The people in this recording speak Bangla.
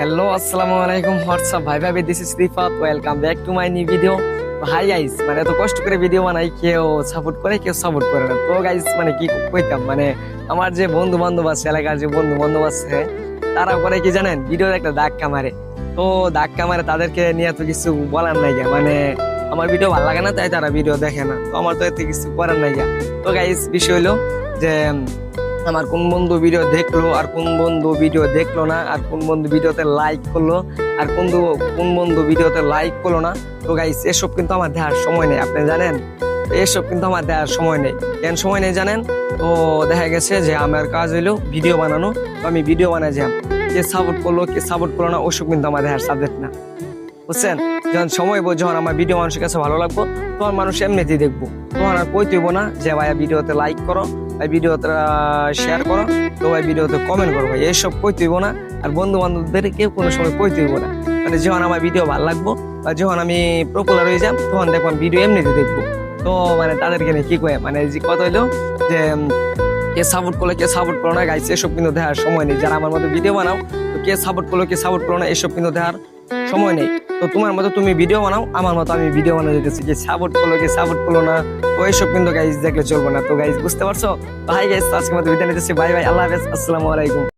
হ্যালো আসসালামু আলাইকুম হোয়াটসঅ্যাপ ভাই ভাই this is Rifat welcome back to my new video hi guys মানে এত কষ্ট করে ভিডিও বানাই, কেউ সাপোর্ট করে, কেউ সাপোর্ট করে না তো গাইস মানে কি কইতাম মানে আমার যে বন্ধু বান্ধব আছে, এলাকার যে বন্ধু বান্ধব আছে, তারা করে কি জানেন ভিডিওর একটা ধাক্কা মারে তো ধাক্কা মারে, তাদেরকে নিয়ে তো কিছু বলার নাই। মানে আমার ভিডিও ভালো লাগে না, তাই তারা ভিডিও দেখে না তো আমার তো এতে কিছু করার নাই। তো গাইস বিষয় হলো যে আমার কোন বন্ধু ভিডিও দেখল আর কোন বন্ধু ভিডিও দেখল না, আর কোন বন্ধু ভিডিওতে লাইক করল, আর কোন কোন বন্ধু ভিডিওতে লাইক করল না। তো গাইস এসব কিন্তু আমার দেখার সময় নেই, আপনি জানেন? এসব কিন্তু আমার দেখার সময় নেই। কেন সময় নেই জানেন? তো দেখা গেছে যে আমার কাজ হইল ভিডিও বানানো। তো আমি ভিডিও বানাই যাম কে সাপোর্ট করল, কে সাপোর্ট করল না, ওসব কিন্তু আমার দেখার সাবজেক্ট না। বুঝছেন? যখন সময় যখন আমার ভিডিও মানুষের কাছে ভালো লাগবো, তখন মানুষ এমনিতেই দেখব। তখন আর কই তুইব না যে ভাই ভিডিওতে লাইক করো, ভাই ভিডিওতে শেয়ার করো। তো ভাই ভিডিওতে কমেন্ট করো ভাই এইসব কই তুইব না। আর বন্ধু বান্ধবদের কেউ কোনো সময় কই তুইব না। মানে যখন আমার ভিডিও ভালো লাগবো বা যখন আমি পপুলার হয়ে যাম, তখন দেখবেন ভিডিও এমনিতে দেখব। তো মানে তাদেরকে নিয়ে কি কয়ে? মানে যে কথা হইল যে কে সাপোর্ট করল, কে সাপোর্ট করল না? গাইছে এসব কিন্তু দেখার সময় নেই। যারা আমার মতো ভিডিও বানাও, তো কে সাপোর্ট করল, কে সাপোর্ট করল না, এসব কিন্তু দেখার সময় নেই। তো তোমার মতো তুমি ভিডিও বানাও, আমার মতো আমি ভিডিও বানাতে যেতেছি যে সাপোর্ট করল কি সাপোর্ট করল না, তো এইসব কিন্তু গাইজ দেখলে চলবো না। তো গাইজ বুঝতে পারছ? ভাই গাইজ আজকে মতো বিদায় নিতেছি। বাই বাই আল্লাহ হাফেজ, আসসালামু আলাইকুম।